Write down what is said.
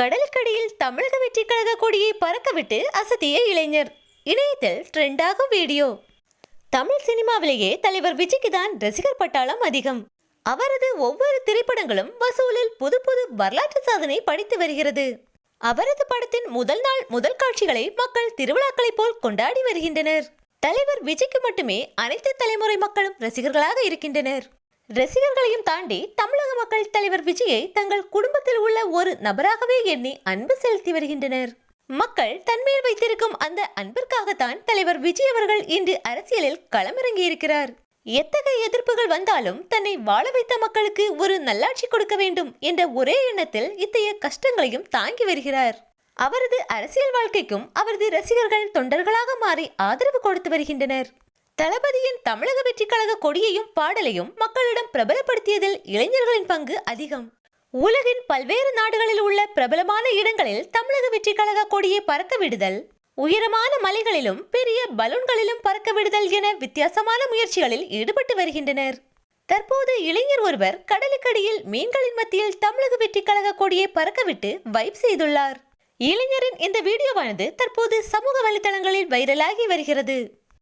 கடலுக்கடியில் தமிழக வெற்றி கழக கொடியை பறக்கவிட்டு அசத்திய இளைஞர். இணையத்தில் ட்ரெண்டாகும் வீடியோ. தமிழ் சினிமாவிலேயே தலைவர் விஜய்க்கு தான் ரசிகர் பட்டாளம் அதிகம். அவரது ஒவ்வொரு திரைப்படங்களும் வசூலில் புது புது வரலாற்று சாதனை படித்து வருகிறது. அவரது படத்தின் முதல் நாள் முதல் காட்சிகளை மக்கள் திருவிழாக்களைப் போல் கொண்டாடி வருகின்றனர். தலைவர் விஜய்க்கு மட்டுமே அனைத்து தலைமுறை மக்களும் ரசிகர்களாக இருக்கின்றனர். ரசிகர்களையும் தாண்டி தமிழக மக்கள் தலைவர் விஜயை தங்கள் குடும்பத்தில் உள்ள ஒரு நபராகவே எண்ணி அன்பு செலுத்தி வருகின்றனர். மக்கள் தன்மேல் வைத்திருக்கும் அந்த அன்பிற்காகத்தான் தலைவர் விஜய் அவர்கள் இன்று அரசியலில் களமிறங்கியிருக்கிறார் எத்தகைய எதிர்ப்புகள் வந்தாலும் தன்னை வாழ வைத்த மக்களுக்கு ஒரு நல்லாட்சி கொடுக்க வேண்டும் என்ற ஒரே எண்ணத்தில் இத்தகைய கஷ்டங்களையும் தாங்கி வருகிறார். அவரது அரசியல் வாழ்க்கைக்கும் அவரது ரசிகர்கள் தொண்டர்களாக மாறி ஆதரவு கொடுத்து வருகின்றனர். தளபதியின் தமிழக வெற்றிக் கழக கொடியையும் பாடலையும் மக்களிடம் பிரபலப்படுத்தியதில் இளைஞர்களின் பங்கு அதிகம். உலகின் பல்வேறு நாடுகளில் உள்ள பிரபலமான இடங்களில் தமிழக வெற்றிக் கழக கொடியை பறக்க விடுதல் உயரமான மலைகளிலும் பெரிய பலூன்களிலும் பறக்க விடுதல் என வித்தியாசமான முயற்சிகளில் ஈடுபட்டு வருகின்றனர். தற்போது இளைஞர் ஒருவர் கடலுக்கடியில் மீன்களின் மத்தியில் தமிழக வெற்றிக் கழக கொடியை பறக்கவிட்டு வைப் செய்துள்ளார். இளைஞரின் இந்த வீடியோவானது தற்போது சமூக வலைதளங்களில் வைரலாகி வருகிறது.